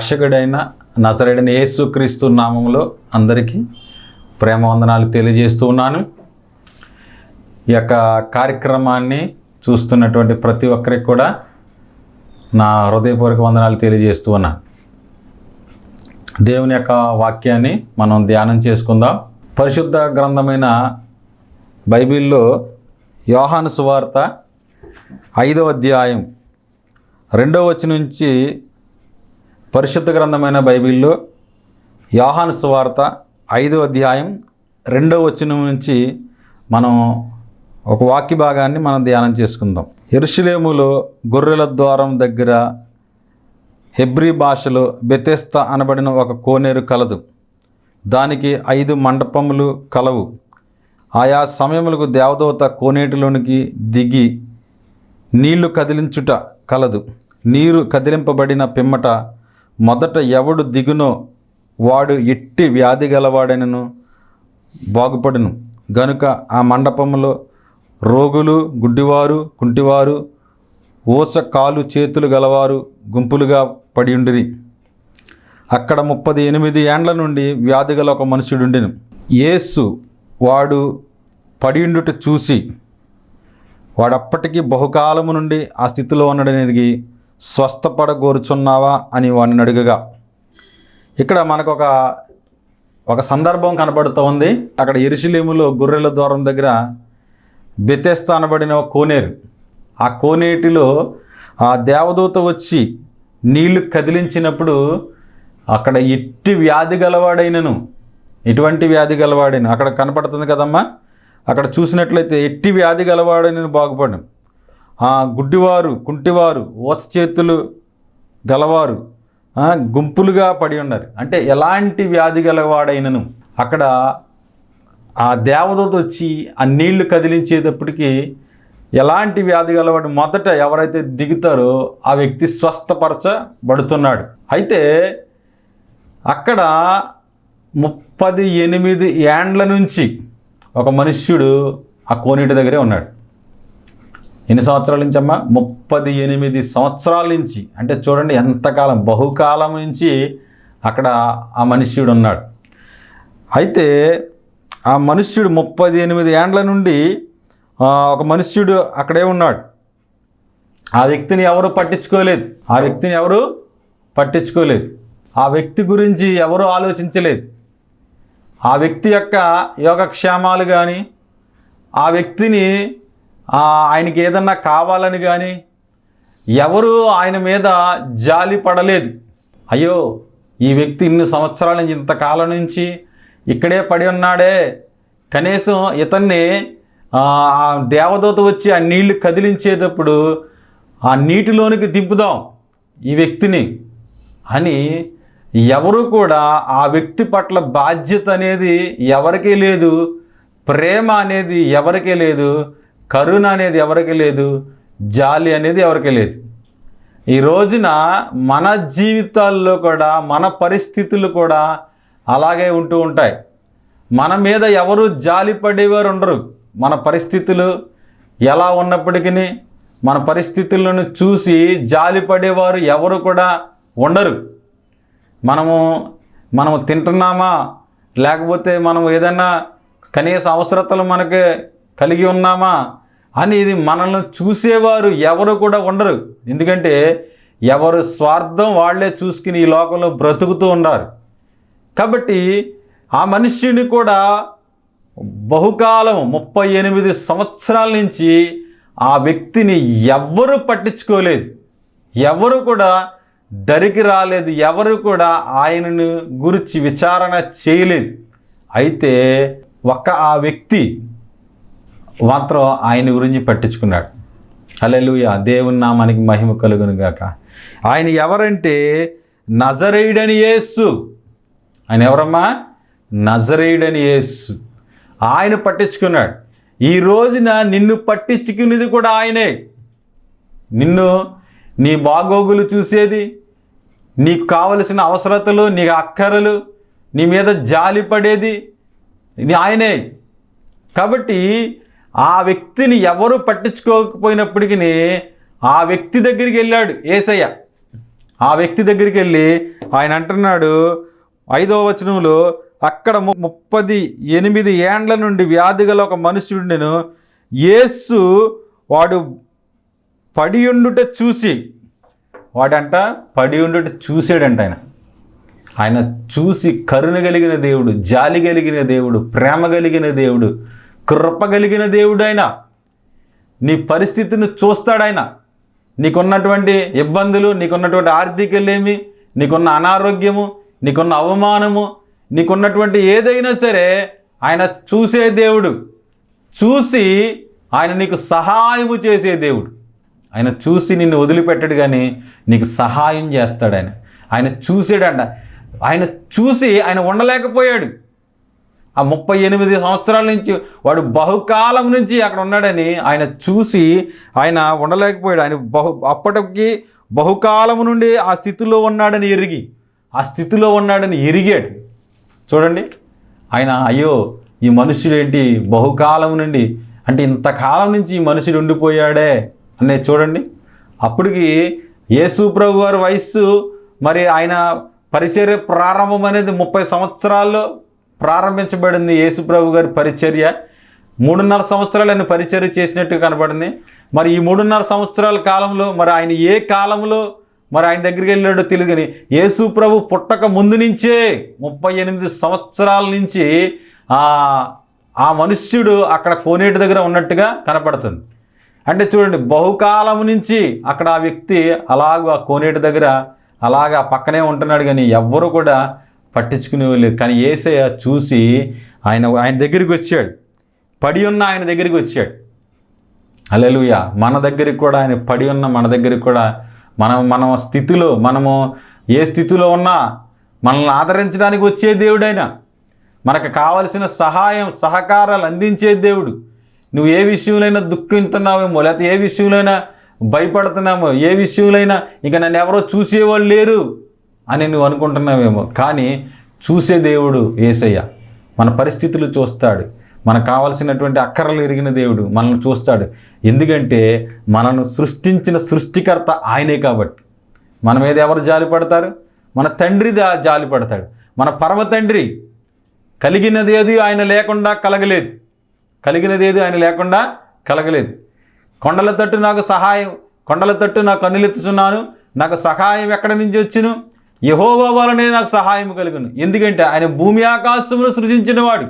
రక్షకుడైన నజరేడైన యేసుక్రీస్తు నామంలో అందరికీ ప్రేమ వందనాలు తెలియజేస్తూ ఉన్నాను. ఈ యొక్క కార్యక్రమాన్ని చూస్తున్నటువంటి ప్రతి ఒక్కరికి కూడా నా హృదయపూర్వక వందనాలు తెలియజేస్తూ ఉన్నాను దేవుని యొక్క వాక్యాన్ని మనం ధ్యానం చేసుకుందాం. పరిశుద్ధ గ్రంథమైన బైబిల్లో యోహాను సువార్త ఐదవ అధ్యాయం రెండవ వచ్చి నుంచి పరిశుద్ధ గ్రంథమైన బైబిల్లో యోహాను సువార్త ఐదో అధ్యాయం రెండవ వచనం నుంచి మనం ఒక వాక్య భాగాన్ని మనం ధ్యానం చేసుకుందాం. ఎరుషులేములో గొర్రెల ద్వారం దగ్గర హెబ్రీ భాషలో బెతెస్త అనబడిన ఒక కోనేరు కలదు. దానికి ఐదు మండపములు కలవు. ఆయా సమయములకు దేవదూత కోనేటిలోనికి దిగి నీళ్ళు కదిలించుట కలదు. నీరు కదిలింపబడిన పిమ్మట మొదట ఎవడు దిగునో వాడు ఎట్టి వ్యాధి గలవాడనను బాగుపడును. గనుక ఆ మండపంలో రోగులు గుడ్డివారు కుంటివారు ఊస కాలు చేతులు గలవారు గుంపులుగా పడియుండిరి. అక్కడ ముప్పది ఎనిమిది ఏండ్ల నుండి వ్యాధి గల ఒక మనుషుడుండెను యేసు వాడు పడియుండుట చూసి వాడప్పటికీ బహుకాలము నుండి ఆ స్థితిలో ఉండడానికి స్వస్థపడగోరుచున్నావా అని వాడిని అడుగగా. ఇక్కడ మనకు ఒక ఒక సందర్భం కనబడుతూ ఉంది అక్కడ ఎరుసలేములో గొర్రెల ద్వారం దగ్గర బెతెస్తా అనబడిన ఒక కోనేరు. ఆ కోనేటిలో ఆ దేవదూత వచ్చి నీళ్ళు కదిలించినప్పుడు అక్కడ ఎట్టి వ్యాధి గలవాడైనను ఎటువంటి వ్యాధి గలవాడైన అక్కడ కనపడుతుంది కదమ్మా అక్కడ చూసినట్లయితే ఎట్టి వ్యాధి గలవాడైన బాగుపడను. గుడ్డివారు కుంటివారు ఓత చేతులు గలవారు గుంపులుగా పడి ఉన్నారు. అంటే ఎలాంటి వ్యాధి గలవాడైనను? అక్కడ ఆ దేవదూత వచ్చి ఆ నీళ్ళు కదిలించేటప్పటికి ఎలాంటి వ్యాధి గలవాడు మొదట ఎవరైతే దిగుతారో ఆ వ్యక్తి స్వస్థపరచబడుతున్నాడు. అయితే అక్కడ ముప్పది ఎనిమిది ఏండ్ల నుంచి ఒక మనుష్యుడు ఆ కోనేటి దగ్గరే ఉన్నాడు. ఎన్ని సంవత్సరాల నుంచి అమ్మా? ముప్పది ఎనిమిది సంవత్సరాల నుంచి. అంటే చూడండి ఎంతకాలం బహుకాలం నుంచి అక్కడ ఆ మనుష్యుడు ఉన్నాడు. అయితే ఆ మనుష్యుడు ముప్పది ఎనిమిది ఏండ్ల నుండి ఒక మనుష్యుడు అక్కడే ఉన్నాడు. ఆ వ్యక్తిని ఎవరు పట్టించుకోలేదు? ఆ వ్యక్తిని ఎవరు పట్టించుకోలేదు? ఆ వ్యక్తి గురించి ఎవరు ఆలోచించలేదు? ఆ వ్యక్తి యొక్క యోగక్షేమాలు కానీ ఆ వ్యక్తిని ఆయనకి ఏదన్నా కావాలని కానీ ఎవరు ఆయన మీద జాలి పడలేదు. అయ్యో ఈ వ్యక్తి ఇన్ని సంవత్సరాల నుంచి ఇంతకాలం నుంచి ఇక్కడే పడి ఉన్నాడే. కనీసం ఇతన్ని దేవదూత వచ్చి ఆ నీళ్ళు కదిలించేటప్పుడు ఆ నీటిలోనికి దింపుదాం ఈ వ్యక్తిని అని ఎవరు కూడా ఆ వ్యక్తి పట్ల బాధ్యత అనేది ఎవరికీ లేదు ప్రేమ అనేది ఎవరికీ లేదు. కరుణ అనేది ఎవరికీ లేదు జాలి అనేది ఎవరికి లేదు. ఈ రోజున మన జీవితాల్లో కూడా మన పరిస్థితులు కూడా అలాగే ఉంటూ ఉంటాయి. మన మీద ఎవరు జాలి పడేవారు ఉండరు. మన పరిస్థితులు ఎలా ఉన్నప్పటికీ మన పరిస్థితులను చూసి జాలి పడేవారు ఎవరు కూడా ఉండరు. మనము మనము తింటున్నామా? లేకపోతే మనం ఏదైనా కనీస అవసరతలు మనకి కలిగి ఉన్నామా? అని ఇది మనల్ని చూసేవారు ఎవరు కూడా ఉండరు. ఎందుకంటే ఎవరు స్వార్థం వాళ్ళే చూసుకుని ఈ లోకంలో బ్రతుకుతూ ఉన్నారు. కాబట్టి ఆ మనిషిని కూడా బహుకాలం ముప్పై ఎనిమిది సంవత్సరాల నుంచి ఆ వ్యక్తిని ఎవ్వరూ పట్టించుకోలేదు. ఎవరు కూడా దరికి రాలేదు. ఎవరు కూడా ఆయనను గురించి విచారణ చేయలేదు. అయితే ఒక్క ఆ వ్యక్తి మాత్రం ఆయన గురించి పట్టించుకున్నాడు. అలెలుయ దేవుని నామానికి మహిమ కలుగును గాక. ఆయన ఎవరంటే నజరేయుడని యేసు. ఆయన ఎవరమ్మా? నజరేయుడని యేసు. ఆయన పట్టించుకున్నాడు. ఈ రోజున నిన్ను పట్టించుకునేది కూడా ఆయనే. నిన్ను నీ బాగోగులు చూసేది నీకు కావలసిన అవసరతలు నీ అక్కరలు నీ మీద జాలి పడేది నీ ఆయనే. కాబట్టి ఆ వ్యక్తిని ఎవరు పట్టించుకోకపోయినప్పటికీ ఆ వ్యక్తి దగ్గరికి వెళ్ళాడు ఏసయ్య. ఆ వ్యక్తి దగ్గరికి వెళ్ళి ఆయన అంటున్నాడు ఐదవ వచనంలో అక్కడ ముప్పది ఎనిమిది ఏండ్ల నుండి వ్యాధి గల ఒక మనుషుడిను యేసు వాడు పడి ఉండుట చూసి వాడంట పడి ఉండుట చూసాడంట ఆయన. ఆయన చూసి కరుణ కలిగిన దేవుడు జాలి కలిగిన దేవుడు ప్రేమ కలిగిన దేవుడు కృపగలిగిన కలిగిన దేవుడు ఆయన నీ పరిస్థితిని చూస్తాడాయన నీకున్నటువంటి ఇబ్బందులు నీకున్నటువంటి ఆర్థికలేమి నీకున్న అనారోగ్యము నీకున్న అవమానము నీకున్నటువంటి ఏదైనా సరే ఆయన చూసే దేవుడు. చూసి ఆయన నీకు సహాయము చేసే దేవుడు. ఆయన చూసి నిన్ను వదిలిపెట్టడు కానీ నీకు సహాయం చేస్తాడు ఆయన. ఆయన చూసాడంట. ఆయన చూసి ఆయన ఉండలేకపోయాడు. ఆ ముప్పై ఎనిమిది సంవత్సరాల నుంచి వాడు బహుకాలం నుంచి అక్కడ ఉన్నాడని ఆయన చూసి ఆయన ఉండలేకపోయాడు. ఆయన బహు అప్పటికి బహుకాలం నుండి ఆ స్థితిలో ఉన్నాడని ఎరిగి ఆ స్థితిలో ఉన్నాడని ఎరిగాడు. చూడండి ఆయన అయ్యో ఈ మనుషుడు ఏంటి? బహుకాలం నుండి అంటే ఇంతకాలం నుంచి ఈ మనుషుడు ఉండిపోయాడే అనేది చూడండి. అప్పటికి యేసు ప్రభు వారి వయస్సు మరి ఆయన పరిచర్య ప్రారంభం అనేది ముప్పై సంవత్సరాల్లో ప్రారంభించబడింది యేసుప్రభు గారి పరిచర్య. మూడున్నర సంవత్సరాలు ఆయన పరిచర్య చేసినట్టు కనబడింది. మరి ఈ మూడున్నర సంవత్సరాల కాలంలో మరి ఆయన ఏ కాలంలో మరి ఆయన దగ్గరికి వెళ్ళాడో తెలియదు కానీ యేసు ప్రభు పుట్టక ముందు నుంచే ముప్పై ఎనిమిది సంవత్సరాల నుంచి ఆ మనుష్యుడు అక్కడ కోనేటి దగ్గర ఉన్నట్టుగా కనపడుతుంది. అంటే చూడండి బహుకాలం నుంచి అక్కడ ఆ వ్యక్తి అలాగూ ఆ కోనేటి దగ్గర అలాగ పక్కనే ఉంటున్నాడు కానీ ఎవ్వరూ కూడా పట్టించుకునే కానీ ఏసయ్య చూసి ఆయన ఆయన దగ్గరికి వచ్చాడు. పడి ఉన్న ఆయన దగ్గరికి వచ్చాడు. అలెలుయ మన దగ్గరికి కూడా ఆయన పడి ఉన్న మన దగ్గరికి కూడా మనం మన స్థితిలో మనము ఏ స్థితిలో ఉన్నా మనల్ని ఆదరించడానికి వచ్చే దేవుడైనా మనకు కావలసిన సహాయం సహకారాలు అందించే దేవుడు. నువ్వు ఏ విషయంలోనైనా దుఃఖిస్తున్నావేమో లేకపోతే ఏ విషయంలోనైనా భయపడుతున్నామో ఏ విషయంలోనైనా ఇంకా నన్ను ఎవరో చూసేవాళ్ళు లేరు. అని నువ్వు అనుకుంటున్నావేమో. కానీ చూసే దేవుడు ఏసయ్య. మన పరిస్థితులు చూస్తాడు. మనకు కావలసినటువంటి అక్కరలు ఎరిగిన దేవుడు మనల్ని చూస్తాడు. ఎందుకంటే మనను సృష్టించిన సృష్టికర్త ఆయనే కాబట్టి. మన మీద ఎవరు జాలి పడతారు? మన తండ్రి జాలి పడతాడు. మన పరమ తండ్రి కలిగినది ఏది ఆయన లేకుండా కలగలేదు. కలిగినది ఏది ఆయన లేకుండా కలగలేదు. కొండల తట్టు నాకు సహాయం కొండల తట్టు నాకు కన్నులెత్తుచున్నాను నాకు సహాయం ఎక్కడి నుంచి వచ్చును? యహోవా వలనే నాకు సహాయం కలుగును. ఎందుకంటే ఆయన భూమి ఆకాశమును సృజించినవాడు.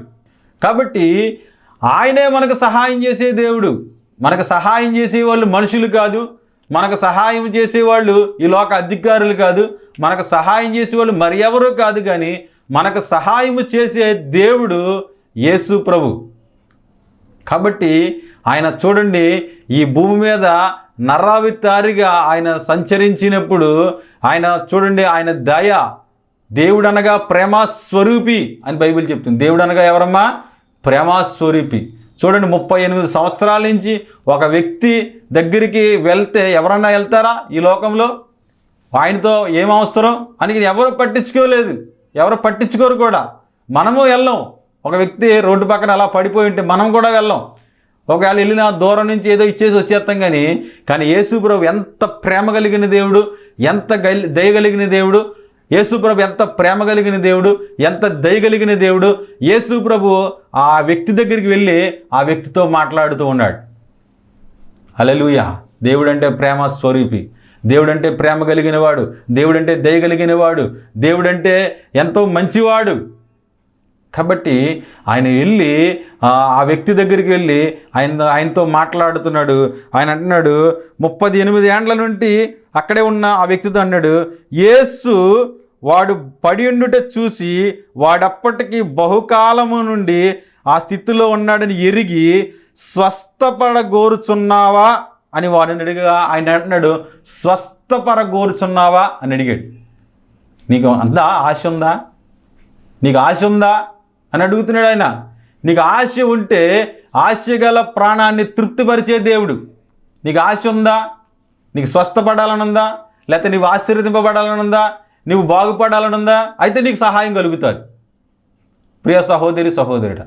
కాబట్టి ఆయనే మనకు సహాయం చేసే దేవుడు. మనకు సహాయం చేసేవాళ్ళు మనుషులు కాదు. మనకు సహాయం చేసేవాళ్ళు ఈ లోక అధికారులు కాదు. మనకు సహాయం చేసేవాళ్ళు మరి ఎవరు కాదు కానీ మనకు సహాయం చేసే దేవుడు యేసు ప్రభు. కాబట్టి ఆయన చూడండి ఈ భూమి మీద నరావితారిగా ఆయన సంచరించినప్పుడు ఆయన చూడండి ఆయన దయ దేవుడనగా ప్రేమస్వరూపి అని బైబిల్ చెప్తుంది. దేవుడనగా ఎవరమ్మా? ప్రేమస్వరూపి. చూడండి ముప్పై ఎనిమిది సంవత్సరాల నుంచి ఒక వ్యక్తి దగ్గరికి వెళ్తే ఎవరన్నా వెళ్తారా ఈ లోకంలో? ఆయనతో ఏం అవసరం? అని ఎవరు పట్టించుకోలేదు. ఎవరు పట్టించుకోరు కూడా. మనము వెళ్ళం. ఒక వ్యక్తి రోడ్డు పక్కన అలా పడిపోయి ఉంటే మనం కూడా వెళ్ళం. ఒకవేళ వెళ్ళిన దూరం నుంచి ఏదో ఇచ్చేసి వచ్చేస్తాం కానీ కానీ యేసుప్రభు ఎంత ప్రేమ కలిగిన దేవుడు ఎంత దయగలిగిన దేవుడు యేసుప్రభు ఎంత ప్రేమ కలిగిన దేవుడు ఎంత దయగలిగిన దేవుడు యేసుప్రభు ఆ వ్యక్తి దగ్గరికి వెళ్ళి ఆ వ్యక్తితో మాట్లాడుతూ ఉన్నాడు. హల్లెలూయా! దేవుడంటే ప్రేమ స్వరూపి. దేవుడంటే ప్రేమ కలిగిన వాడు దేవుడంటే దయ కలిగినవాడు. దేవుడంటే ఎంతో మంచివాడు. కాబట్టి ఆయన వెళ్ళి ఆ వ్యక్తి దగ్గరికి వెళ్ళి ఆయన ఆయనతో మాట్లాడుతున్నాడు. ఆయన అంటున్నాడు ముప్పది ఎనిమిది ఏండ్ల నుండి అక్కడే ఉన్న ఆ వ్యక్తితో అన్నాడు యేసు వాడు పడి ఉండుట చూసి వాడప్పటికీ బహుకాలము నుండి ఆ స్థితిలో ఉన్నాడని ఎరిగి స్వస్థపడగోరుచున్నావా? అని వాడిని అడిగా ఆయన అంటున్నాడు స్వస్థపడగోరుచున్నావా? అని అడిగాడు. నీకు అంతా ఆశ ఉందా? నీకు ఆశ ఉందా? అని అడుగుతున్నాడు ఆయన. నీకు ఆశ ఉంటే ఆశ గల ప్రాణాన్ని తృప్తిపరిచే దేవుడు. నీకు ఆశ ఉందా? నీకు స్వస్థపడాలనుందా? లేకపోతే నీవు ఆశీర్వదింపబడాలనుందా? నీవు బాగుపడాలనుందా? అయితే నీకు సహాయం కలుగుతుంది. ప్రియ సహోదరి సహోదరుడ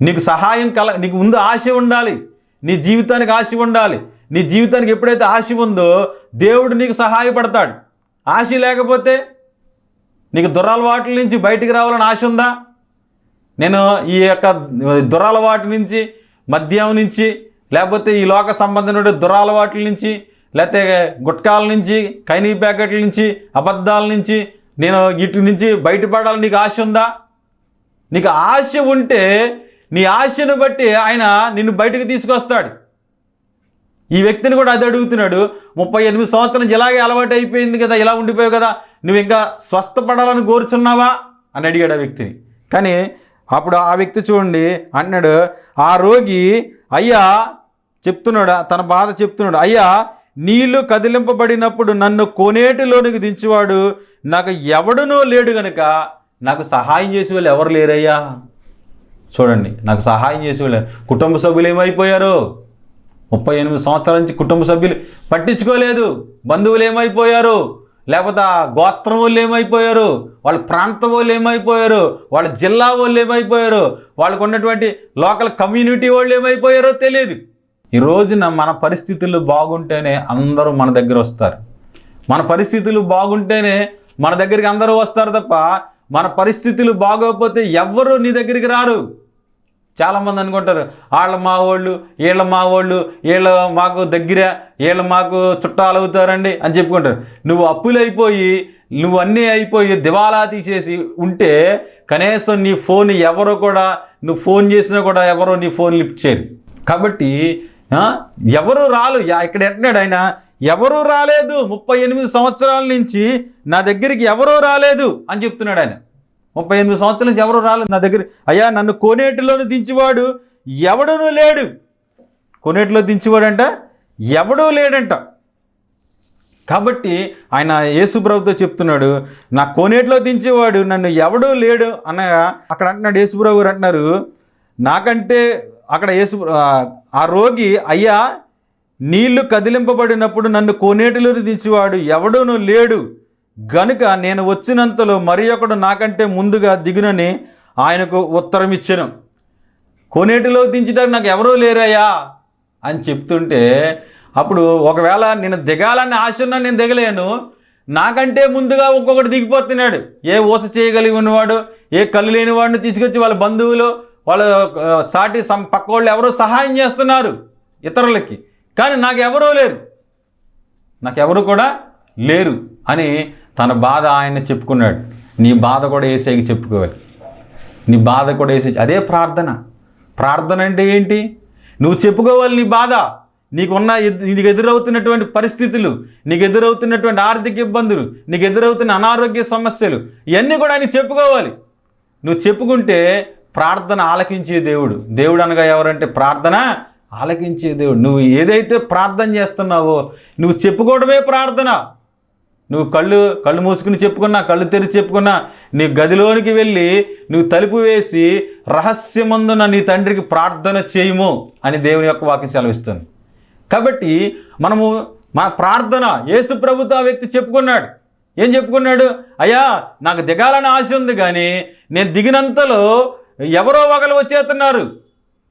నీకు సహాయం కల నీకు ముందు ఆశ ఉండాలి. నీ జీవితానికి ఆశ ఉండాలి. నీ జీవితానికి ఎప్పుడైతే ఆశ ఉందో దేవుడు నీకు సహాయపడతాడు. ఆశ లేకపోతే నీకు దురలవాట్ల నుంచి బయటికి రావాలని ఆశ ఉందా? నేను ఈ యొక్క దురలవాటు నుంచి మద్యం నుంచి లేకపోతే ఈ లోక సంబంధమైన దురలవాట్ల నుంచి లేకపోతే గుట్కాల నుంచి కైనీ ప్యాకెట్ల నుంచి అబద్ధాల నుంచి నేను ఇటు నుంచి బయటపడాలని నీకు ఆశ ఉందా? నీకు ఆశ ఉంటే నీ ఆశను బట్టి ఆయన నిన్ను బయటకు తీసుకొస్తాడు. ఈ వ్యక్తిని కూడా అది అడుగుతున్నాడు. ముప్పై ఎనిమిది సంవత్సరం ఇలాగే అలవాటు అయిపోయింది కదా ఇలా ఉండిపోయావు కదా నువ్వు ఇంకా స్వస్థపడాలని కోరుచున్నావా? అని అడిగాడు ఆ వ్యక్తిని. కానీ అప్పుడు ఆ వ్యక్తి చూడండి అన్నాడు ఆ రోగి అయ్యా చెప్తున్నాడు తన బాధ చెప్తున్నాడు అయ్యా నీళ్ళు కదిలింపబడినప్పుడు నన్ను కోనేటిలోనికి దించేవాడు నాకు ఎవడనో లేడు గనక నాకు సహాయం చేసే వాళ్ళు ఎవరు లేరయ్యా? చూడండి నాకు సహాయం చేసే వాళ్ళు కుటుంబ సభ్యులు ఏమైపోయారు? ముప్పై ఎనిమిది సంవత్సరాల నుంచి కుటుంబ సభ్యులు పట్టించుకోలేదు బంధువులు ఏమైపోయారు? లేకపోతే ఆ గోత్రం వాళ్ళు ఏమైపోయారు? వాళ్ళ ప్రాంతం వాళ్ళు ఏమైపోయారు? వాళ్ళ జిల్లా వాళ్ళు ఏమైపోయారు? వాళ్ళకు ఉన్నటువంటి లోకల్ కమ్యూనిటీ వాళ్ళు ఏమైపోయారో తెలియదు. ఈ రోజున మన పరిస్థితులు బాగుంటేనే అందరూ మన దగ్గర వస్తారు. మన పరిస్థితులు బాగుంటేనే మన దగ్గరికి అందరూ వస్తారు తప్ప మన పరిస్థితులు బాగోకపోతే ఎవ్వరూ నీ దగ్గరికి రారు. చాలామంది అనుకుంటారు వాళ్ళ మా వాళ్ళు వీళ్ళ మా వాళ్ళు వీళ్ళ మాకు దగ్గర వీళ్ళ మాకు చుట్టాలు అవుతారండి అని చెప్పుకుంటారు. నువ్వు అప్పులు అయిపోయి నువ్వు అన్నీ అయిపోయి దివాలా తీసేసి ఉంటే కనీసం నీ ఫోన్ ఎవరో కూడా నువ్వు ఫోన్ చేసినా కూడా ఎవరో నీ ఫోన్ లిఫ్ట్ చేయరు. కాబట్టి ఎవరు రాలు? ఇక్కడ ఎట్టినాడు ఆయన ఎవరు రాలేదు ముప్పై ఎనిమిది సంవత్సరాల నుంచి నా దగ్గరికి ఎవరూ రాలేదు అని చెప్తున్నాడు ఆయన. ముప్పై ఎనిమిది సంవత్సరాల నుంచి ఎవరు రాలేదు నా దగ్గర. అయ్యా నన్ను కోనేటిలోను దించేవాడు ఎవడునూ లేడు. కోనేటిలో దించేవాడంట ఎవడూ లేడంట. కాబట్టి ఆయన యేసుప్రభుతో చెప్తున్నాడు నా కోనేటిలో దించేవాడు నన్ను ఎవడూ లేడు అనగా అక్కడ అంటున్నాడు యేసుప్రభు గారు అంటున్నారు నాకంటే అక్కడ యేసు ఆ- ఆ రోగి అయ్యా నీళ్ళు కదిలింపబడినప్పుడు నన్ను కోనేటిలో దించేవాడు ఎవడూనూ లేడు. గనుక నేను వచ్చినంతలో మరి ఒకడు నాకంటే ముందుగా దిగునని ఆయనకు ఉత్తరం ఇచ్చాను. కొనేటిలో దించడానికి నాకు ఎవరూ లేరయ్యా అని చెప్తుంటే అప్పుడు ఒకవేళ నేను దిగాలని ఆశ ఉన్నా నేను దిగలేను. నాకంటే ముందుగా ఒక్కొక్కటి దిగిపోతున్నాడు. ఏ ఊస చేయగలిగి ఉన్నవాడు ఏ కళ్ళు లేని వాడిని తీసుకొచ్చి వాళ్ళ బంధువులు వాళ్ళ సాటి సం పక్క వాళ్ళు ఎవరో సహాయం చేస్తున్నారు ఇతరులకి. కానీ నాకు ఎవరూ లేరు. నాకెవరు కూడా లేరు అని తన బాధ ఆయన చెప్పుకున్నాడు. నీ బాధ కూడా ఏసైకి చెప్పుకోవాలి. నీ బాధ కూడా వేసే అదే ప్రార్థన. ప్రార్థన అంటే ఏంటి? నువ్వు చెప్పుకోవాలి నీ బాధ. నీకున్న నీకు ఎదురవుతున్నటువంటి పరిస్థితులు నీకు ఎదురవుతున్నటువంటి ఆర్థిక ఇబ్బందులు నీకు ఎదురవుతున్న అనారోగ్య సమస్యలు ఇవన్నీ కూడా ఆయన చెప్పుకోవాలి. నువ్వు చెప్పుకుంటే ప్రార్థన ఆలకించే దేవుడు. దేవుడు అనగా ఎవరంటే ప్రార్థన ఆలకించే దేవుడు. నువ్వు ఏదైతే ప్రార్థన చేస్తున్నావో నువ్వు చెప్పుకోవడమే ప్రార్థన. నువ్వు కళ్ళు కళ్ళు మూసుకుని చెప్పుకున్నా కళ్ళు తెరిచి చెప్పుకున్నా నీ గదిలోనికి వెళ్ళి నువ్వు తలుపు వేసి రహస్యమందున నీ తండ్రికి ప్రార్థన చేయము అని దేవుని యొక్క వాక్యం సెలవిస్తుంది. కాబట్టి మనము మన ప్రార్థన యేసు ప్రభుత్వ వ్యక్తి చెప్పుకున్నాడు. ఏం చెప్పుకున్నాడు? అయ్యా నాకు దిగాలని ఆశ ఉంది కానీ నేను దిగినంతలో ఎవరో ఒకరు వచ్చేస్తున్నారు.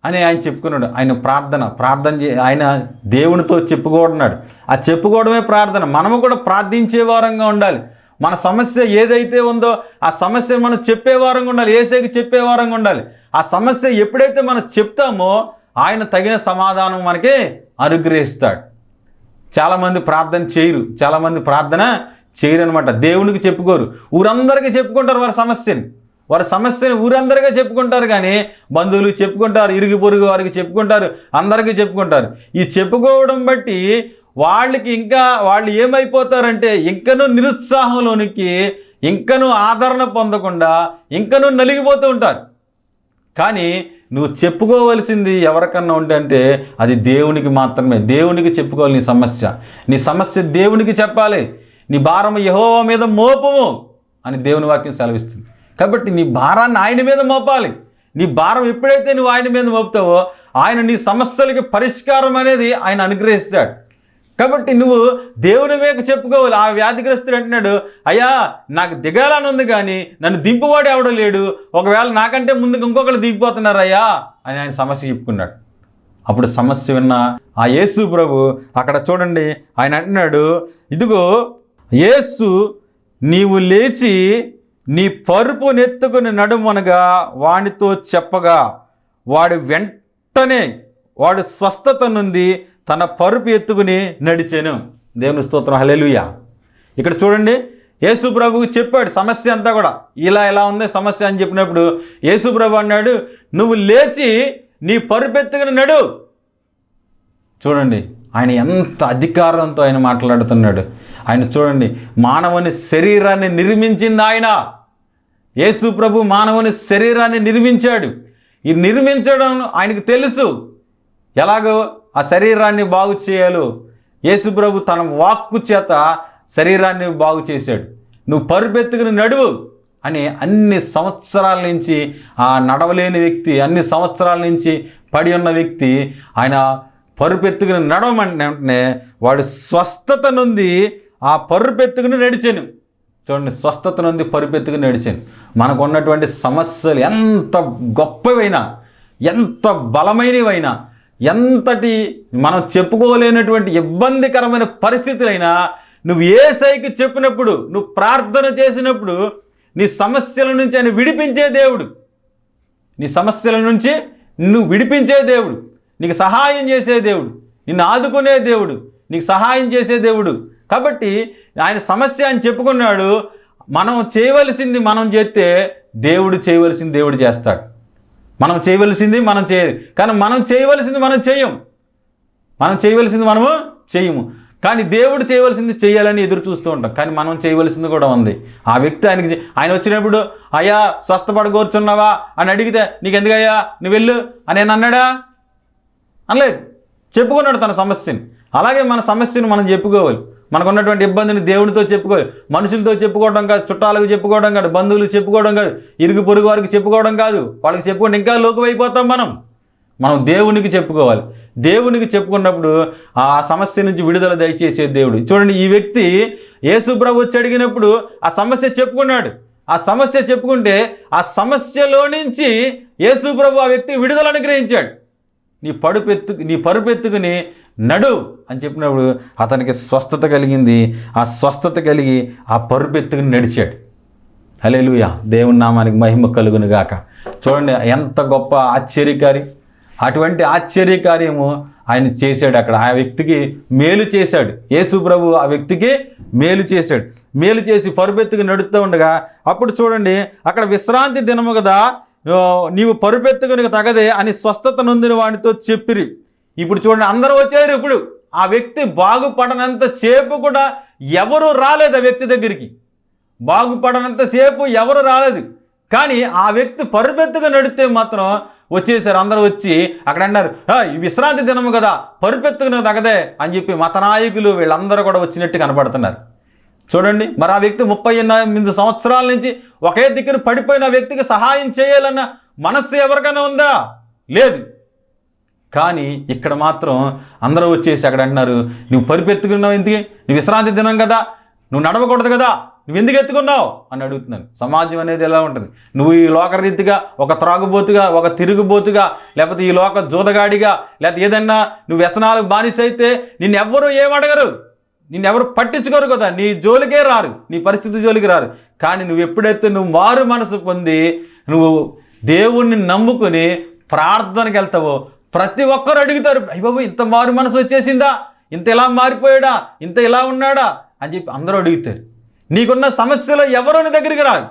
అని ఆయన చెప్పుకున్నాడు. ఆయన ప్రార్థన ప్రార్థన చే ఆయన దేవునితో చెప్పుకోవడున్నాడు ఆ చెప్పుకోవడమే ప్రార్థన. మనము కూడా ప్రార్థించే వారంగా ఉండాలి. మన సమస్య ఏదైతే ఉందో ఆ సమస్య మనం చెప్పే వారంగా ఉండాలి. ఏసేకి చెప్పే వారంగా ఉండాలి. ఆ సమస్య ఎప్పుడైతే మనం చెప్తామో ఆయన తగిన సమాధానం మనకి అనుగ్రహిస్తాడు. చాలామంది ప్రార్థన చేయరు. చాలామంది ప్రార్థన చేయరు అనమాట దేవునికి చెప్పుకోరు. ఊరందరికీ చెప్పుకుంటారు వారి సమస్యని. వారి సమస్యని ఊరందరిగా చెప్పుకుంటారు కానీ బంధువులు చెప్పుకుంటారు ఇరుగు పొరుగు వారికి చెప్పుకుంటారు అందరికీ చెప్పుకుంటారు. ఈ చెప్పుకోవడం బట్టి వాళ్ళకి ఇంకా వాళ్ళు ఏమైపోతారంటే ఇంకనూ నిరుత్సాహంలోనికి ఇంకనూ ఆదరణ పొందకుండా ఇంకనూ నలిగిపోతూ ఉంటారు. కానీ నువ్వు చెప్పుకోవలసింది ఎవరికన్నా ఉంటే అంటే అది దేవునికి మాత్రమే. దేవునికి చెప్పుకోవాలి నీ సమస్య. నీ సమస్య దేవునికి చెప్పాలి. నీ భారం యహోవా మీద మోపము అని దేవుని వాక్యం సెలవిస్తుంది. కాబట్టి నీ భారాన్ని ఆయన మీద మోపాలి. నీ భారం ఎప్పుడైతే నువ్వు ఆయన మీద మోపుతావో ఆయన నీ సమస్యలకి పరిష్కారం అనేది ఆయన అనుగ్రహిస్తాడు. కాబట్టి నువ్వు దేవుని మీద చెప్పుకోవాలి. ఆ వ్యాధిగ్రస్తుడు అంటున్నాడు అయ్యా నాకు దిగాలని ఉంది కానీ నన్ను దింపువాడు ఎవడం లేడు. ఒకవేళ నాకంటే ముందుకు ఇంకొకరు దిగిపోతున్నారయ్యా అని ఆయన సమస్య చెప్పుకున్నాడు. అప్పుడు సమస్య విన్న ఆ యేసు ప్రభు అక్కడ చూడండి ఆయన అంటున్నాడు ఇదిగో యేసు నీవు లేచి నీ పరుపు నెత్తుకుని నడుమనగా వానితో చెప్పగా వాడు వెంటనే వాడు స్వస్థత నుండి తన పరుపు ఎత్తుకుని నడిచాను. దేవుని స్తోత్రం. హలేలుయా ఇక్కడ చూడండి యేసు ప్రభువు చెప్పాడు సమస్య అంతా కూడా. ఇలా ఇలా ఉంది సమస్య అని చెప్పినప్పుడు యేసు ప్రభు అన్నాడు నువ్వు లేచి నీ పరుపెత్తుకుని నడు. చూడండి ఆయన ఎంత అధికారంతో ఆయన మాట్లాడుతున్నాడు. ఆయన చూడండి మానవుని శరీరాన్ని నిర్మించింది ఆయన. యేసు ప్రభు మానవుని శరీరాన్ని నిర్మించాడు. ఈ నిర్మించడం ఆయనకు తెలుసు. ఎలాగో ఆ శరీరాన్ని బాగు చేయాలో. యేసు ప్రభు తన వాక్కు చేత శరీరాన్ని బాగు చేశాడు. నువ్వు పరుపెత్తుకుని నడువు అని అన్ని సంవత్సరాల నుంచి ఆ నడవలేని వ్యక్తి అన్ని సంవత్సరాల నుంచి పడి ఉన్న వ్యక్తి ఆయన పరుపెత్తుకుని నడవమంటే వెంటనే వాడు స్వస్థత నుండి ఆ పరుపెత్తుకుని నడిచాను. చూడండి స్వస్థత నుండి పరుపెత్తుకుని నడిచాను. మనకు ఉన్నటువంటి సమస్యలు ఎంత గొప్పవైనా ఎంత బలమైనవైనా ఎంతటి మనం చెప్పుకోలేనటువంటి ఇబ్బందికరమైన పరిస్థితులైనా నువ్వు ఏ సైకి చెప్పినప్పుడు నువ్వు ప్రార్థన చేసినప్పుడు నీ సమస్యల నుంచి ఆయన విడిపించే దేవుడు. నీ సమస్యల నుంచి నువ్వు విడిపించే దేవుడు. నీకు సహాయం చేసే దేవుడు. నిన్ను ఆదుకునే దేవుడు. నీకు సహాయం చేసే దేవుడు. కాబట్టి ఆయన సమస్య అని చెప్పుకున్నాడు. మనం చేయవలసింది మనం చేస్తే దేవుడు చేయవలసింది దేవుడు చేస్తాడు. మనం చేయవలసింది మనం చేయ కానీ మనం చేయవలసింది మనం చేయం. మనం చేయవలసింది మనము చేయము. కానీ దేవుడు చేయవలసింది చేయాలని ఎదురు చూస్తూ ఉంటాం. కానీ మనం చేయవలసింది కూడా ఉంది. ఆ వ్యక్తి ఆయనకి ఆయన వచ్చినప్పుడు అయ్యా స్వస్థపడ కూర్చున్నావా అని అడిగితే నీకు ఎందుకయ్యా నువ్వు వెళ్ళు అని నేను అన్నాడా అనలేదు. చెప్పుకున్నాడు తన సమస్యని. అలాగే మన సమస్యను మనం చెప్పుకోవాలి. మనకున్నటువంటి ఇబ్బందిని దేవునితో చెప్పుకోవాలి. మనుషులతో చెప్పుకోవడం కాదు చుట్టాలకు చెప్పుకోవడం కాదు బంధువులకు చెప్పుకోవడం కాదు ఇరుగు పొరుగు వారికి చెప్పుకోవడం కాదు. వాళ్ళకి చెప్పుకుంటే ఇంకా లోకమైపోతాం మనం. మనం దేవునికి చెప్పుకోవాలి. దేవునికి చెప్పుకున్నప్పుడు ఆ సమస్య నుంచి విడుదల దయచేసే దేవుడు. చూడండి ఈ వ్యక్తి యేసుప్రభు వచ్చి అడిగినప్పుడు ఆ సమస్య చెప్పుకున్నాడు. ఆ సమస్య చెప్పుకుంటే ఆ సమస్యలో నుంచి యేసుప్రభు ఆ వ్యక్తి విడుదల అనుగ్రహించాడు. నీ పడుపెత్తు నీ పరుపెత్తుకుని నడు అని చెప్పినప్పుడు అతనికి స్వస్థత కలిగింది. ఆ స్వస్థత కలిగి ఆ పరుపెత్తుకుని నడిచాడు. హలేలుయా దేవుని నామానికి మహిమ కలుగును గాక. చూడండి ఎంత గొప్ప ఆశ్చర్యకారి. అటువంటి ఆశ్చర్యకార్యము ఆయన చేశాడు అక్కడ. ఆ వ్యక్తికి మేలు చేశాడు. యేసు ప్రభు ఆ వ్యక్తికి మేలు చేశాడు. మేలు చేసి పరుపెత్తుకు నడుస్తూ ఉండగా అప్పుడు చూడండి అక్కడ విశ్రాంతి దినము కదా. నీవు పరుపెత్తుకుని తగదే అని స్వస్థత నొందిన వాడితో చెప్పిరి. ఇప్పుడు చూడండి అందరూ వచ్చారు ఇప్పుడు. ఆ వ్యక్తి బాగుపడనంత సేపు కూడా ఎవరు రాలేదు ఆ వ్యక్తి దగ్గరికి. బాగుపడనంతసేపు ఎవరు రాలేదు. కానీ ఆ వ్యక్తి పరుపెత్తుగా నడితే మాత్రం వచ్చేసారు అందరూ వచ్చి అక్కడ అన్నారు విశ్రాంతి దినము కదా పరుపెత్తుకునే తగదే అని చెప్పి మత నాయకులు వీళ్ళందరూ కూడా వచ్చినట్టు కనబడుతున్నారు. చూడండి మరి ఆ వ్యక్తి ముప్పై ఎనిమిది సంవత్సరాల నుంచి ఒకే దిక్కున పడిపోయిన వ్యక్తికి సహాయం చేయాలన్న మనస్సు ఎవరికైనా ఉందా? లేదు. కానీ ఇక్కడ మాత్రం అందరూ వచ్చేసి అక్కడ అంటున్నారు నువ్వు పరిపెత్తుకున్నావు ఎందుకు? నువ్వు విశ్రాంతి దినం కదా? నువ్వు నడవకూడదు కదా? నువ్వు ఎందుకు ఎత్తుకున్నావు? అని అడుగుతున్నాను. సమాజం అనేది ఎలా ఉంటుంది? నువ్వు ఈ లోకరీతిగా ఒక త్రాగుబోతుగా ఒక తిరుగుబోతుగా లేకపోతే ఈ లోక జూదగాడిగా లేకపోతే ఏదన్నా నువ్వు వ్యసనాలు బానిస అయితే నిన్ను ఎవ్వరూ ఏమడగరు నిన్ను ఎవరు పట్టించుకోరు కదా. నీ జోలికే రారు. నీ పరిస్థితి జోలికి రారు. కానీ నువ్వు ఎప్పుడైతే నువ్వు మారు మనసు పొంది నువ్వు దేవుణ్ణి నమ్ముకుని ప్రార్థనకి వెళ్తావో ప్రతి ఒక్కరు అడుగుతారు అయ్యబాబు ఇంత మారు మనసు వచ్చేసిందా? ఇంత ఇలా మారిపోయాడా? ఇంత ఇలా ఉన్నాడా? అని చెప్పి అందరూ అడుగుతారు. నీకున్న సమస్యలు ఎవరో నీ దగ్గరికి రారు.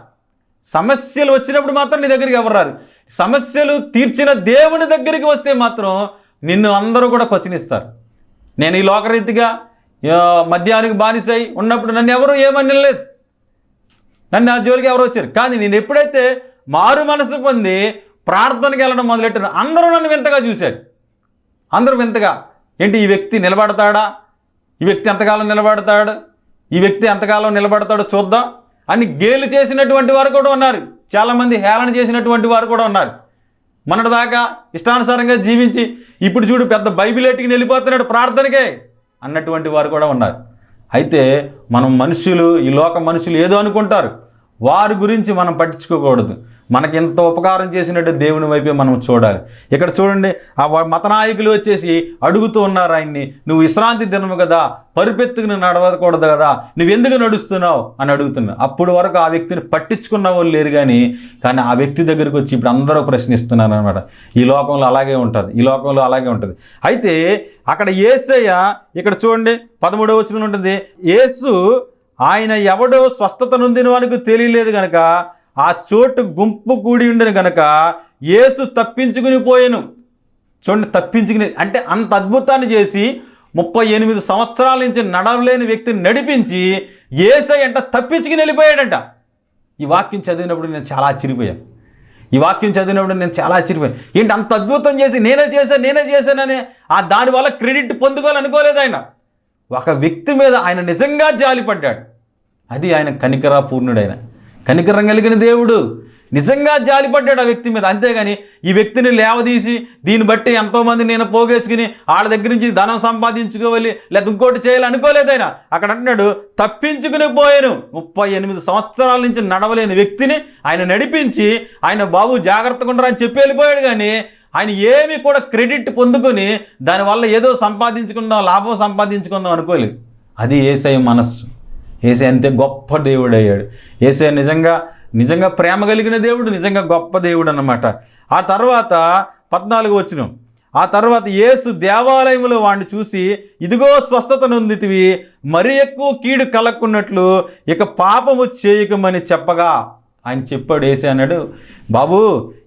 సమస్యలు వచ్చినప్పుడు మాత్రం నీ దగ్గరికి ఎవరు రారు. సమస్యలు తీర్చిన దేవుని దగ్గరికి వస్తే మాత్రం నిన్ను అందరూ కూడా ప్రశ్నిస్తారు నేను ఈ లోకరీతిగా మద్యానికి బానిసై ఉన్నప్పుడు నన్ను ఎవరు ఏమనలేదు. నన్ను ఆ జోలికి ఎవరు వచ్చారు. కానీ నేను ఎప్పుడైతే మారు మనసు పొంది ప్రార్థనకి వెళ్ళడం మొదలెట్టాను అందరూ నన్ను వింతగా చూశారు. అందరూ వింతగా ఏంటి ఈ వ్యక్తి నిలబడతాడా? ఈ వ్యక్తి ఎంతకాలం నిలబడతాడు? ఈ వ్యక్తి ఎంతకాలం నిలబడతాడో చూద్దాం. అని గేలు చేసినటువంటి వారు కూడా ఉన్నారు. చాలామంది హేళన చేసినటువంటి వారు కూడా ఉన్నారు. మొన్నటిదాకా ఇష్టానుసారంగా జీవించి ఇప్పుడు చూడు పెద్ద బైబిల్ ఎట్టుకుని వెళ్ళిపోతున్నాడు ప్రార్థనకే. అన్నటువంటి వారు కూడా ఉన్నారు. అయితే మనం మనుషులు ఈ లోక మనుషులు ఏదో అనుకుంటారు. వారి గురించి మనం పట్టించుకోకూడదు. మనకి ఇంత ఉపకారం చేసినట్టు దేవుని వైపే మనం చూడాలి. ఇక్కడ చూడండి ఆ మతనాయకులు మత నాయకులు వచ్చేసి అడుగుతూ ఉన్నారు ఆయన్ని నువ్వు విశ్రాంతి దినము కదా పరిపెత్తుకుని నడవకూడదు కదా నువ్వెందుకు నడుస్తున్నావు? అని అడుగుతున్నావు అప్పుడు వరకు ఆ వ్యక్తిని పట్టించుకున్న వాళ్ళు లేరు కానీ కానీ ఆ వ్యక్తి దగ్గరికి వచ్చి ఇప్పుడు అందరూ ప్రశ్నిస్తున్నారు అనమాట ఈ లోకంలో అలాగే ఉంటుంది ఈ లోకంలో అలాగే ఉంటుంది. అయితే అక్కడ ఏసయ్య ఇక్కడ చూడండి పదమూడవ వచ్చిన ఉంటుంది యేసు ఆయన ఎవడో స్వస్థత నొందిన వానికి తెలియలేదు కనుక ఆ చోటు గుంపు కూడి ఉండను గనక యేసు తప్పించుకుని పోయాను. చూడండి తప్పించుకుని అంటే అంత అద్భుతాన్ని చేసి ముప్పై ఎనిమిది సంవత్సరాల నుంచి నడవలేని వ్యక్తిని నడిపించి ఏసై అంట తప్పించుకుని వెళ్ళిపోయాడంట. ఈ వాక్యం చదివినప్పుడు నేను చాలా ఆశ్చర్యపోయాను. ఈ వాక్యం చదివినప్పుడు నేను చాలా ఆశ్చర్యపోయాను. ఏంటి అంత అద్భుతం చేసి నేనే చేశాను నేనే చేశానని ఆ దానివల్ల క్రెడిట్ పొందుకోవాలనుకోలేదు ఆయన. ఒక వ్యక్తి మీద ఆయన నిజంగా జాలిపడ్డాడు. అది ఆయన కనికరా పూర్ణుడైన కనికరం కలిగిన దేవుడు. నిజంగా జాలిపడ్డాడు ఆ వ్యక్తి మీద. అంతేగాని ఈ వ్యక్తిని లేవదీసి దీన్ని బట్టి ఎంతోమంది నేను పోగేసుకుని వాళ్ళ దగ్గర నుంచి ధనం సంపాదించుకోవాలి లేదా ఇంకోటి చేయాలి అనుకోలేదైనా అక్కడ అంటున్నాడు తప్పించుకుని పోయాను. ముప్పై ఎనిమిది సంవత్సరాల నుంచి నడవలేని వ్యక్తిని ఆయన నడిపించి ఆయన బాబు జాగ్రత్తగా ఉండరని చెప్పి వెళ్ళిపోయాడు కానీ ఆయన ఏమి కూడా క్రెడిట్ పొందుకొని దానివల్ల ఏదో సంపాదించుకుందాం లాభం సంపాదించుకుందాం అనుకోలేదు. అది ఏసఐ మనస్సు. ఏసే అంతే గొప్ప దేవుడు అయ్యాడు ఏసే నిజంగా నిజంగా ప్రేమ కలిగిన దేవుడు నిజంగా గొప్ప దేవుడు అన్నమాట ఆ తర్వాత పద్నాలుగు వచ్చిన ఆ తర్వాత యేసు దేవాలయంలో వాడిని చూసి ఇదిగో స్వస్థత నొందితివి మరి ఎక్కువ కీడు కలక్కున్నట్లు ఇక పాపము చేయకమని చెప్పగా. ఆయన చెప్పాడు ఏసే అన్నాడు బాబు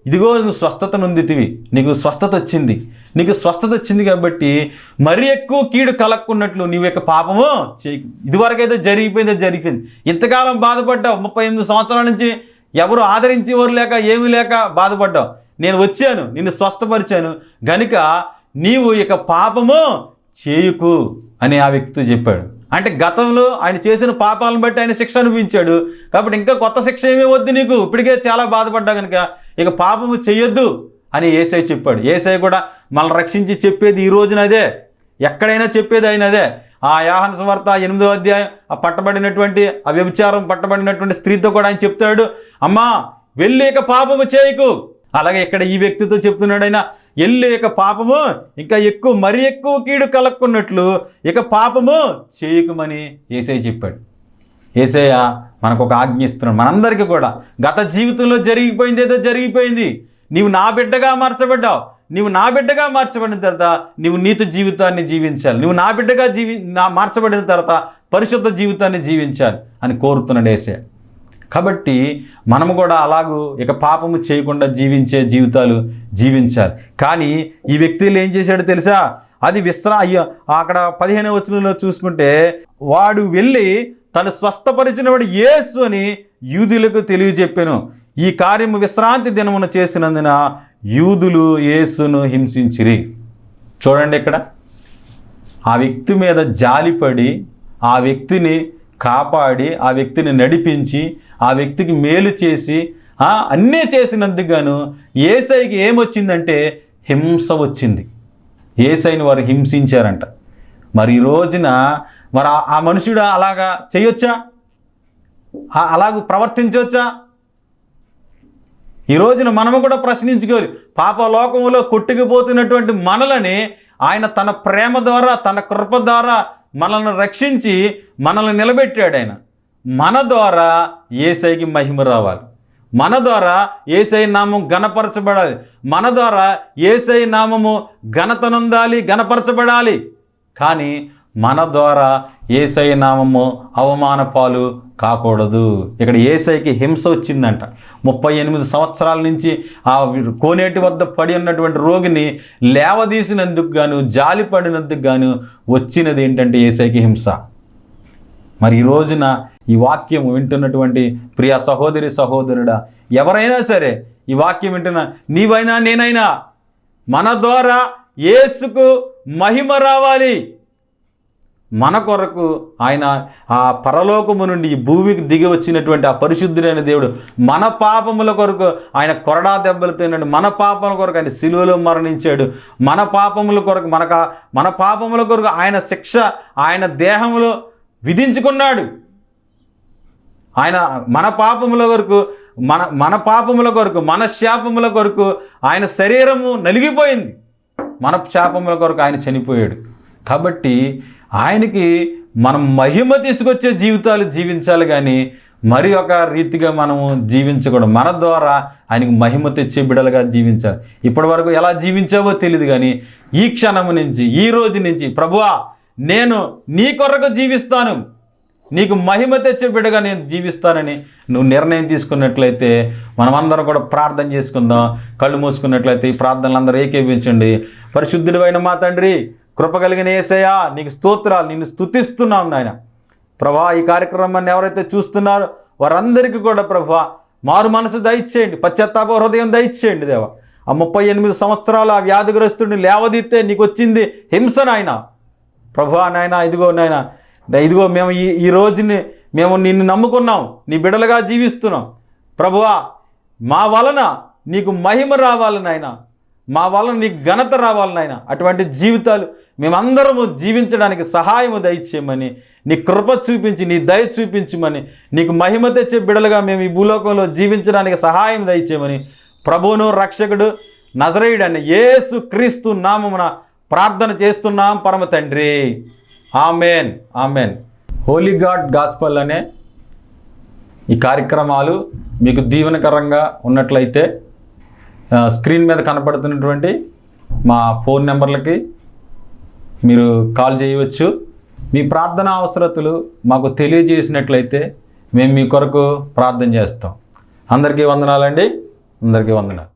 ఇదిగో నువ్వు స్వస్థత నొందితివి నీకు స్వస్థత వచ్చింది. నీకు స్వస్థత వచ్చింది కాబట్టి మరీ ఎక్కువ కీడు కలక్కున్నట్లు నీవు యొక్క పాపము చేయి. ఇదివరకైతే జరిగిపోయిందో జరిగిపోయింది. ఇంతకాలం బాధపడ్డావు. ముప్పై ఎనిమిది సంవత్సరాల నుంచి ఎవరు ఆదరించేవారు లేక ఏమీ లేక బాధపడ్డావు. నేను వచ్చాను నిన్ను స్వస్థపరిచాను. గనుక నీవు ఇక పాపము చేయుకు అని ఆ వ్యక్తి చెప్పాడు. అంటే గతంలో ఆయన చేసిన పాపాలను బట్టి ఆయన శిక్ష అనిపించాడు కాబట్టి ఇంకా కొత్త శిక్ష ఏమీ వద్దు నీకు. ఇప్పటికే చాలా బాధపడ్డా కనుక ఇక పాపము చేయొద్దు. అని ఏసై చెప్పాడు. ఏసై కూడా మనల్ని రక్షించి చెప్పేది ఈ రోజున అదే. ఎక్కడైనా చెప్పేది ఆయన అదే. ఆ యాహన సువార్త ఎనిమిదో అధ్యాయం ఆ పట్టబడినటువంటి ఆ వ్యభిచారం పట్టబడినటువంటి స్త్రీతో కూడా ఆయన చెప్తాడు అమ్మా వెళ్ళి ఇక పాపము చేయకు. అలాగే ఇక్కడ ఈ వ్యక్తితో చెప్తున్నాడు ఆయన వెళ్ళేక ఇక పాపము ఇంకా ఎక్కువ మరి ఎక్కువ కీడు కలక్కున్నట్లు ఇక పాపము చేయకుమని ఏసై చెప్పాడు. ఏసయ్య మనకు ఒక ఆజ్ఞ ఇస్తున్నాడు. మనందరికీ కూడా గత జీవితంలో జరిగిపోయింది ఏదో జరిగిపోయింది. నీవు నా బిడ్డగా మార్చబడ్డావు. నీవు నా బిడ్డగా మార్చబడిన తర్వాత నీవు నీతి జీవితాన్ని జీవించాలి. నువ్వు నా బిడ్డగా జీవి నా మార్చబడిన తర్వాత పరిశుద్ధ జీవితాన్ని జీవించాలి అని కోరుతున్నాడు ఏసయ్య కాబట్టి మనము కూడా అలాగూ ఇక పాపము చేయకుండా జీవించే జీవితాలు జీవించాలి. కానీ ఈ వ్యక్తులు ఏం చేశాడో తెలుసా? అది విశ్రా అయ్యో అక్కడ పదిహేను వచనంలో చూసుకుంటే వాడు వెళ్ళి తను స్వస్థపరిచినవాడు యేసు అని యూదులకు తెలియజెప్పాను. ఈ కార్యము విశ్రాంతి దినమున చేసినందున యూదులు యేసును హింసించిరి. చూడండి ఇక్కడ. ఆ వ్యక్తి మీద జాలిపడి ఆ వ్యక్తిని కాపాడి ఆ వ్యక్తిని నడిపించి ఆ వ్యక్తికి మేలు చేసి అన్నీ చేసినందుకు గాను ఏసైకి ఏమొచ్చిందంటే హింస వచ్చింది. ఏసైని వారు హింసించారంట. మరి ఈ రోజున మరి ఆ- మనుషుడు అలాగా చేయొచ్చా? అలాగ ప్రవర్తించవచ్చా ఈ రోజున మనము కూడా ప్రశ్నించుకోవాలి. పాప లోకంలో కొట్టుకుపోతున్నటువంటి మనలని ఆయన తన ప్రేమ ద్వారా తన కృప ద్వారా మనల్ని రక్షించి మనల్ని నిలబెట్టాడు ఆయన. మన ద్వారా ఏసైకి మహిమ రావాలి. మన ద్వారా ఏసై నామం గణపరచబడాలి మన ద్వారా ఏసై నామము ఘనతనుందాలి గణపరచబడాలి కానీ మన ద్వారా ఏసై నామము అవమాన పాలు కాకూడదు. ఇక్కడ ఏసైకి హింస వచ్చిందంట. ముప్పై ఎనిమిది సంవత్సరాల నుంచి ఆ కోనేటి వద్ద పడి ఉన్నటువంటి రోగిని లేవదీసినందుకు గాను జాలి పడినందుకు గాను వచ్చినది ఏంటంటే ఏసైకి హింస. మరి ఈ రోజున ఈ వాక్యం వింటున్నటువంటి ప్రియ సహోదరి సహోదరుడా ఎవరైనా సరే ఈ వాక్యం వింటున్న నీవైనా నేనైనా మన ద్వారా ఏసుకు మహిమ రావాలి. మన కొరకు ఆయన ఆ పరలోకము నుండి ఈ భూమికి దిగి వచ్చినటువంటి ఆ పరిశుద్ధుడైన దేవుడు మన పాపముల కొరకు ఆయన కొరడా దెబ్బలు తిన్నాడు. మన పాపముల కొరకు ఆయన సిలువలో మరణించాడు. మన పాపముల కొరకు మనక మన పాపముల కొరకు ఆయన శిక్ష ఆయన దేహములో విధించుకున్నాడు. ఆయన మన పాపముల కొరకు మన మన పాపముల కొరకు మన శాపముల కొరకు ఆయన శరీరము నలిగిపోయింది. మన శాపముల కొరకు ఆయన చనిపోయాడు. కాబట్టి ఆయనకి మనం మహిమ తీసుకొచ్చే జీవితాలు జీవించాలి కానీ మరి ఒక రీతిగా మనము జీవించకూడదు. మన ద్వారా ఆయనకు మహిమ తెచ్చే బిడలుగా జీవించాలి. ఇప్పటి వరకు ఎలా జీవించావో తెలియదు కానీ ఈ క్షణము నుంచి ఈ రోజు నుంచి ప్రభువా నేను నీ కొరకు జీవిస్తాను. నీకు మహిమ తెచ్చే బిడ్డగా నేను జీవిస్తానని నువ్వు నిర్ణయం తీసుకున్నట్లయితే మనమందరం కూడా ప్రార్థన చేసుకుందాం. కళ్ళు మూసుకున్నట్లయితే ఈ ప్రార్థనలు అందరూ ఏకీపించండి పరిశుద్ధుడైన మా తండ్రి కృప కలిగిన ఏసయ్యా నీకు స్తోత్రాలు నిన్ను స్థుతిస్తున్నాం నాయన. ప్రభా ఈ కార్యక్రమాన్ని ఎవరైతే చూస్తున్నారో వారందరికీ కూడా ప్రభా మారు మనసు దయచేయండి పశ్చాత్తాప హృదయం దయచేయండి దేవా. ఆ ముప్పై ఎనిమిది సంవత్సరాలు ఆ వ్యాధిగ్రస్తుడిని లేవదీస్తే నీకు వచ్చింది హింస నాయన. ప్రభా నాయన ఇదిగో నాయన ఇదిగో మేము ఈ ఈ రోజుని మేము నిన్ను నమ్ముకున్నాం నీ బిడలుగా జీవిస్తున్నాం. ప్రభువా మా వలన నీకు మహిమ రావాలి నాయన. మా వల్ల నీకు ఘనత రావాలి నాయన. అటువంటి జీవితాలు మేమందరము జీవించడానికి సహాయము దయచేయమని నీ కృప చూపించి నీ దయ చూపించమని నీకు మహిమ తెచ్చే బిడలుగా మేము ఈ భూలోకంలో జీవించడానికి సహాయం దయచేయమని ప్రభువును రక్షకుడు నజరేయుడని యేసు క్రీస్తు నామమున ప్రార్థన చేస్తున్నాం పరమ తండ్రి. Amen. Amen. Holy god gospel అనే ఈ కార్యక్రమాలు మీకు దీవెనకరంగా ఉన్నట్లయితే స్క్రీన్ మీద కనపడుతున్నటువంటి మా ఫోన్ నెంబర్లకి మీరు కాల్ చేయవచ్చు. మీ ప్రార్థన అవసరతలు మాకు తెలియజేసినట్లయితే మేము మీ కొరకు ప్రార్థన చేస్తాం. అందరికీ వందనాలండి. అందరికీ వందనాలు.